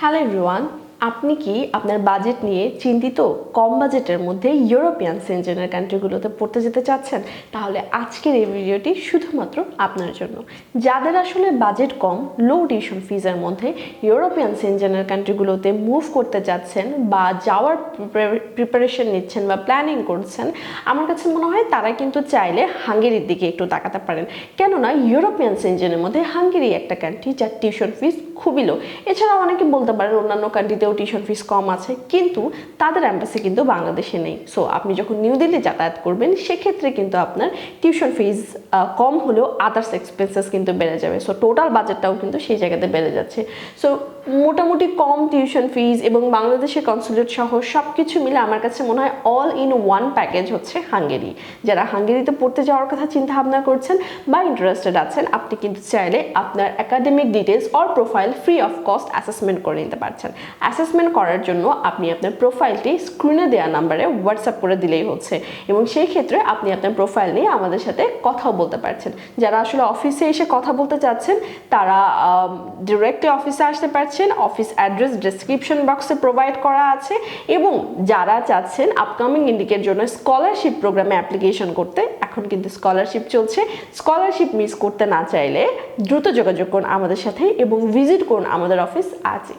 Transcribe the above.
Hello everyone আপনি কি আপনার বাজেট নিয়ে চিন্তিত? কম বাজেটের মধ্যে ইউরোপিয়ান সেনজেনের কান্ট্রিগুলোতে পড়তে যেতে চাচ্ছেন? তাহলে আজকের এই ভিডিওটি শুধুমাত্র আপনার জন্য। যাদের আসলে বাজেট কম লো টিউশন ফিজের মধ্যে ইউরোপিয়ান সেনজেনের কান্ট্রিগুলোতে মুভ করতে যাচ্ছেন বা যাওয়ার প্রিপারেশন নিচ্ছেন বা প্ল্যানিং করছেন, আমার কাছে মনে হয় তারা কিন্তু চাইলে হাঙ্গেরির দিকে একটু তাকাতে পারেন। কেননা ইউরোপিয়ান সেনজেনের মধ্যে হাঙ্গেরি একটা কান্ট্রি যার টিউশন ফিস খুবই লো এছাড়াও অনেকে বলতে পারেন অন্যান্য কান্ট্রিতেও টিউশন ফিস কম আছে, কিন্তু তাদের অ্যাম্বাসি কিন্তু বাংলাদেশে নেই। সো আপনি যখন নিউ দিল্লি যাতায়াত করবেন, সেক্ষেত্রে কিন্তু আপনার টিউশন ফিস কম হলেও আদার্স এক্সপেন্সেস কিন্তু বেড়ে যাবে। সো টোটাল বাজেটটাও কিন্তু সেই জায়গাতে বেড়ে যাচ্ছে। সো মোটামুটি কম টিউশন ফিস এবং বাংলাদেশের কনসুলেট সহ সব কিছু মিলে আমার কাছে মনে হয় অল ইন ওয়ান প্যাকেজ হচ্ছে হাঙ্গেরি। যারা হাঙ্গেরিতে পড়তে যাওয়ার কথা চিন্তা ভাবনা করছেন বা ইন্টারেস্টেড আছেন, আপনি কিন্তু চাইলে আপনার academic details or profile free of cost assessment করে নিতে পারছেন। অ্যাসেসমেন্ট করার জন্য আপনি আপনার প্রোফাইলটি স্ক্রিনে দেওয়া নাম্বারে হোয়াটসঅ্যাপ করে দিলেই হচ্ছে। এবং সেই ক্ষেত্রে আপনি আপনার প্রোফাইল নিয়ে আমাদের সাথে কথাও বলতে পারছেন। যারা আসলে অফিসে এসে কথা বলতে চাচ্ছেন, তারা ডিরেক্টলি অফিসে আসতে পারছেন। অফিস অ্যাড্রেস ডেসক্রিপশন বক্সে প্রোভাইড করা আছে। এবং যারা চাচ্ছেন আপকামিং ইন্ডিকের জন্য স্কলারশিপ প্রোগ্রামে অ্যাপ্লিকেশন করতে, এখন কিন্তু স্কলারশিপ চলছে। স্কলারশিপ মিস করতে না চাইলে দ্রুত যোগাযোগ করুন আমাদের সাথে এবং ভিজিট করুন আমাদের অফিস আজই।